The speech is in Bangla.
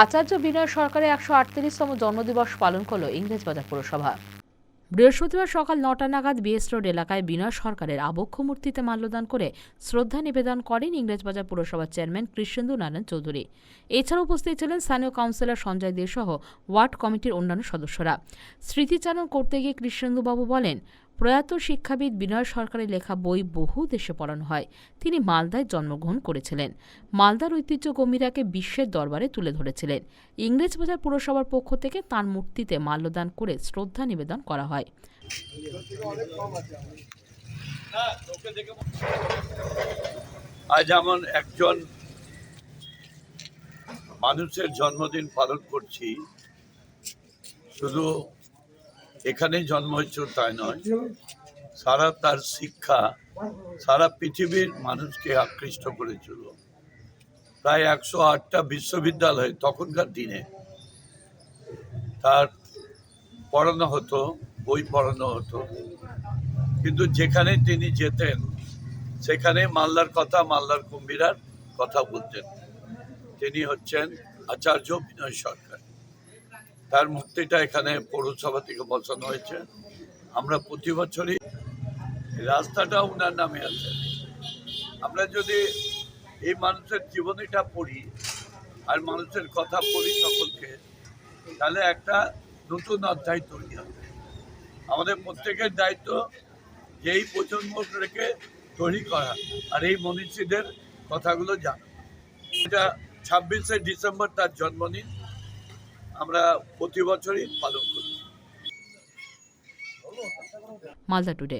আচার্য বিনয় সরকারের একশো আটত্রিশতম জন্মদিবস পালন করল ইংরেজবাজার পুরসভা। বৃহস্পতিবার সকাল নটা নাগাদ বিএস রোড এলাকায় বিনয় সরকারের আবক্ষ মূর্তিতে মাল্যদান করে শ্রদ্ধা নিবেদন করেন ইংরেজবাজার পুরসভার চেয়ারম্যান কৃষ্ণেন্দু নারায়ণ চৌধুরী। এছাড়া উপস্থিত ছিলেন স্থানীয় কাউন্সিলর সঞ্জয় দে সহ ওয়ার্ড কমিটির অন্যান্য সদস্যরা। স্মৃতিচারণ করতে গিয়ে কৃষ্ণেন্দুবাবু বলেন প্রয়াত শিক্ষাবিদ বিনয় সরকারের লেখা বই বহু দেশে পড়ানো হয়। তিনি মালদায় জন্মগ্রহণ করেছিলেন। মালদার ঐতিহ্য গম্ভীরাকে বিশ্বের দরবারে তুলে ধরেছিলেন। ইংরেজবাজার পুরসভার পক্ষ থেকে তাঁর মূর্তিতে মাল্যদান করে শ্রদ্ধা নিবেদন করা হয়। আজ এমন একজন মানুষের জন্মদিন পালন করছি। শুধু এখানেই জন্ম হয়েছিল, তাই নয়। সারা তার শিক্ষা সারা পৃথিবীর মানুষকে আকৃষ্ট করেছিল। প্রায় একশো আটটা বিশ্ববিদ্যালয় তখনকার দিনে তার পড়ানো হতো, বই পড়ানো হতো। কিন্তু যেখানে তিনি যেতেন, সেখানে মালদার কথা, মালদার কুম্ভীরার কথা বলতেন। তিনি হচ্ছেন আচার্য বিনয় সরকার। তার মূর্তিটা এখানে পৌরসভা থেকে বসানো হয়েছে। আমরা প্রতি বছরই রাস্তাটা ওনার নামে আছে। আমরা যদি এই মানুষের জীবনীটা পড়ি আর মানুষের কথা পড়ি সকলকে, তাহলে একটা নতুন অধ্যায় তৈরি হবে। আমাদের প্রত্যেকের দায়িত্ব যে এই প্রজন্মকে তৈরি করা আর এই মনীষীদের কথাগুলো জানা। এটা ছাব্বিশে ডিসেম্বর তার জন্মদিন। আমরা প্রতি বছরই পালন করি। মালদা টুডে।